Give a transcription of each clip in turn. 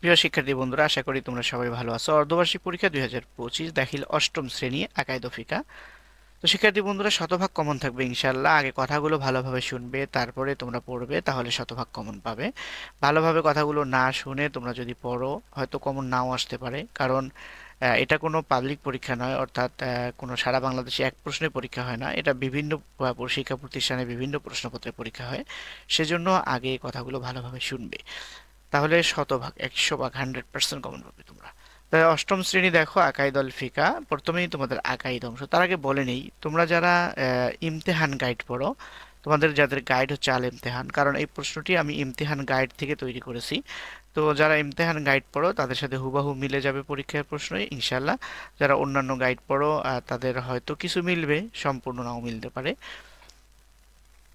প্রিয় শিক্ষার্থী বন্ধুরা, আশা করি তোমরা সবাই ভালো আছো। অর্ধবার্ষিক পরীক্ষা দুই হাজার পঁচিশ, দাখিল অষ্টম শ্রেণি, আকায় দফিকা। তো শিক্ষার্থী বন্ধুরা, শতভাগ কমন থাকবে ইনশাল্লাহ আগে কথাগুলো ভালোভাবে শুনবে, তারপরে তোমরা পড়বে, তাহলে শতভাগ কমন পাবে। ভালোভাবে কথাগুলো না শুনে তোমরা যদি পড়ো, হয়তো কমন নাও আসতে পারে। কারণ এটা কোনো পাবলিক পরীক্ষা নয়, অর্থাৎ কোনো সারা বাংলাদেশে এক প্রশ্নে পরীক্ষা হয় না। এটা বিভিন্ন শিক্ষা প্রতিষ্ঠানে বিভিন্ন প্রশ্নপত্রের পরীক্ষা হয়। সেজন্য আগে কথাগুলো ভালোভাবে শুনবে। তাহলে শতভাগ একশো ভাগ হান্ড্রেড পার্সেন্ট কমন পাবে তোমরা। তাই অষ্টম শ্রেণি দেখো আকাই দল ফিকা, প্রথমেই তোমাদের আকাইদ অংশ। তার আগে বলে নেই, তোমরা যারা ইমতেহান গাইড পড়ো, তোমাদের যাদের গাইড হচ্ছে আল ইমতেহান কারণ এই প্রশ্নটি আমি ইমতেহান গাইড থেকে তৈরি করেছি। তো যারা ইমতেহান গাইড পড়ো, তাদের সাথে হুবাহু মিলে যাবে পরীক্ষার প্রশ্নই ইনশাল্লাহ যারা অন্যান্য গাইড পড়ো তাদের হয়তো কিছু মিলবে, সম্পূর্ণ নাও মিলতে পারে।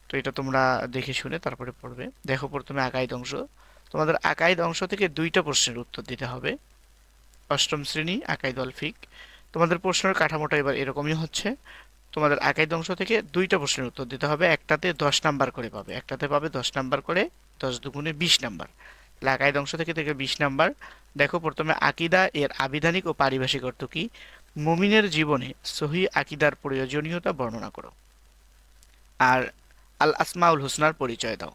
তো এটা তোমরা দেখে শুনে তারপরে পড়বে। দেখো প্রথমে আকাইদ অংশ। তোমাদের আকাইদ অংশ থেকে দুইটা প্রশ্নের উত্তর দিতে হবে। অষ্টম শ্রেণি, আকাইদ অল ফিক। তোমাদের প্রশ্নের কাঠামোটা এবার এরকমই হচ্ছে। তোমাদের আকাইদ অংশ থেকে দুইটা প্রশ্নের উত্তর দিতে হবে। একটাতে দশ নাম্বার করে পাবে। একটাতে পাবে দশ নাম্বার করে দশ দুগুণে বিশ নাম্বার। আকাইদ অংশ থেকে থেকে বিশ নাম্বার। দেখো, প্রথমে আকিদা, এর আবিধানিক ও পারিভাষিক অর্থ কি? মুমিনের জীবনে সহি আকিদার প্রয়োজনীয়তা বর্ণনা করো। আর আল আসমাউল হুসনার পরিচয় দাও।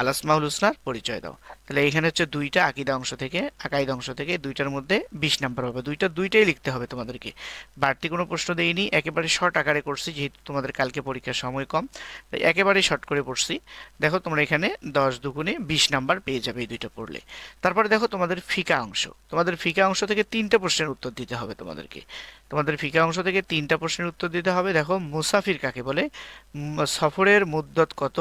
আল আসমাউল হুসনার পরিচয় দাও। তাহলে এখানে হচ্ছে দুইটা আকিদা অংশ থেকে, আকাইদা অংশ থেকে দুইটার মধ্যে বিশ নাম্বার হবে। দুইটা, দুইটাই লিখতে হবে তোমাদেরকে। বাড়তি কোনো প্রশ্ন দেইনি। একেবারে শর্ট আকারে করছি, যেহেতু তোমাদের কালকে পরীক্ষার সময় কম। তাই একেবারে শর্ট করে পড়ছি। দেখো তোমরা এখানে দশ দুগুণে বিশ নাম্বার পেয়ে যাবে এই দুইটা পড়লে। তারপরে দেখো তোমাদের ফিকা অংশ। তোমাদের ফিকা অংশ থেকে তিনটা প্রশ্নের উত্তর দিতে হবে তোমাদেরকে। তোমাদের ফিকা অংশ থেকে তিনটা প্রশ্নের উত্তর দিতে হবে। দেখো মুসাফির কাকে বলে? সফরের মুদ্দত কত?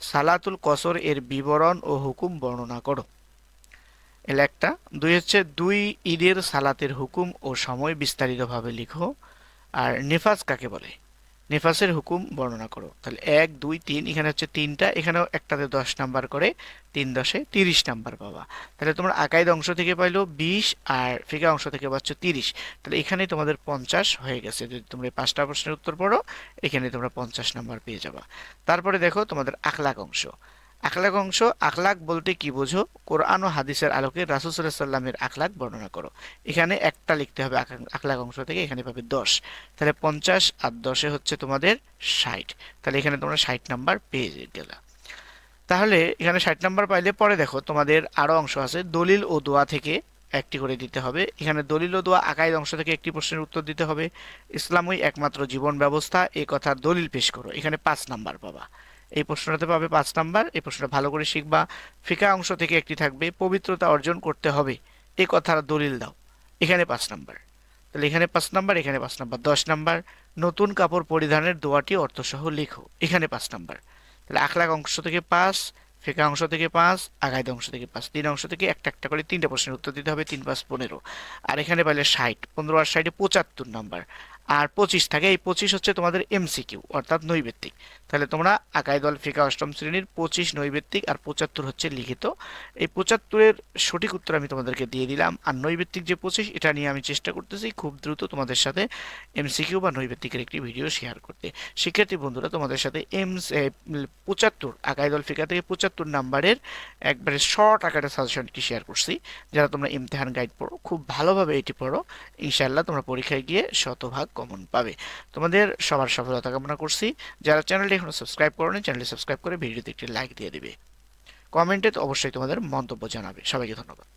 সালাতুল কসর এর বিবরণ ও হুকুম বর্ণনা করো। এলা একটা, দুই হচ্ছে দুই ঈদের সালাতের হুকুম ও সময় বিস্তারিতভাবে লিখো। আর নিফাজ কাকে বলে? নেফাসের হুকুম বর্ণনা করো। তাহলে এক, দুই, তিন, এখানে হচ্ছে তিনটা, এখানেও একটাতে দশ নাম্বার করে, তিন দশে তিরিশ নাম্বার পাবা। তাহলে তোমরা আকাইদ অংশ থেকে পাইলো বিশ আর ফিকা অংশ থেকে পাচ্ছ তিরিশ। তাহলে এখানে তোমাদের পঞ্চাশ হয়ে গেছে। যদি তোমরা পাঁচটা প্রশ্নের উত্তর পড়ো, এখানে তোমরা পঞ্চাশ নাম্বার পেয়ে যাবা। তারপরে দেখো তোমাদের আখলাক অংশ। আখলাক অংশ, আখলাক বলতে কি বোঝো? কোরআন ও হাদিসের আলোকে রাসুল সাল্লামের আখলাক বর্ণনা করো। এখানে একটা লিখতে হবে আখ- আখলাক অংশ থেকে, এখানে পাবে দশ। তাহলে পঞ্চাশ আর দশে হচ্ছে তোমাদের ষাট। তাহলে এখানে তোমরা ষাট নাম্বার পেয়ে গেলা। তাহলে এখানে ষাট নাম্বার পাইলে পরে দেখো, তোমাদের আরও অংশ আছে। দলিল ও দোয়া থেকে একটি করে দিতে হবে। এখানে দলিল ও দোয়া আকাইদ অংশ থেকে একটি প্রশ্নের উত্তর দিতে হবে। ইসলামই একমাত্র জীবন ব্যবস্থা এই কথার দলিল পেশ করো। এখানে পাঁচ নাম্বার পাবা। এই প্রশ্নটাতে পাবে পাঁচ নাম্বার। এই প্রশ্নটা ভালো করে শিখবা। ফিকা অংশ থেকে একটি থাকবে, পবিত্রতা অর্জন করতে হবে। এ কথার দলিল দাও। এখানে পাঁচ নাম্বার। তাহলে এখানে পাঁচ নাম্বার, এখানে পাঁচ নাম্বার, দশ নাম্বার। নতুন কাপড় পরিধানের দোয়াটি অর্থসহ লিখো। এখানে পাঁচ নাম্বার। তাহলে আখলাক অংশ থেকে পাঁচ, ফেকা অংশ থেকে পাঁচ, আগাইদ অংশ থেকে পাঁচ, তিন অংশ থেকে একটা একটা করে তিনটা প্রশ্নের উত্তর দিতে হবে, তিন পাঁচ পনেরো। আর এখানে পাইলে ষাট। পনেরো আর ষাটে পঁচাত্তর নাম্বার। আর পঁচিশ থাকে। এই পঁচিশ হচ্ছে তোমাদের এমসিকিউ অর্থাৎ নৈবেত্তিক। তাহলে তোমরা আকাই দল, ফিকা অষ্টম শ্রেণির পঁচিশ নৈবেত্তিক আর পঁচাত্তর হচ্ছে লিখিত। এই পঁচাত্তরের সঠিক উত্তর আমি তোমাদেরকে দিয়ে দিলাম। আর নৈবেত্তিক যে পঁচিশ, এটা নিয়ে আমি চেষ্টা করতেছি খুব দ্রুত তোমাদের সাথে এমসিকিউ বা নৈবেত্তিকের একটি ভিডিও শেয়ার করতে। শিক্ষার্থী বন্ধুরা, তোমাদের সাথে এম পঁচাত্তর, আকাই দল, ফিকা থেকে পঁচাত্তর নাম্বারের একবারে শর্ট আকারে সাজেশনটি শেয়ার করছি। যারা তোমরা ইমতেহান গাইড পড়ো, খুব ভালোভাবে এটি পড়ো। ইনশাল্লাহ তোমরা পরীক্ষায় গিয়ে শতভাগ কমন পাবে। তোমাদের সবার সফলতা কামনা করছি। যারা চ্যানেলটি এখনও সাবস্ক্রাইব করেনি চ্যানেলটি সাবস্ক্রাইব করে ভিডিওতে একটি লাইক দিয়ে দেবে। কমেন্টে তো অবশ্যই তোমাদের মন্তব্য জানাবে। সবাইকে ধন্যবাদ।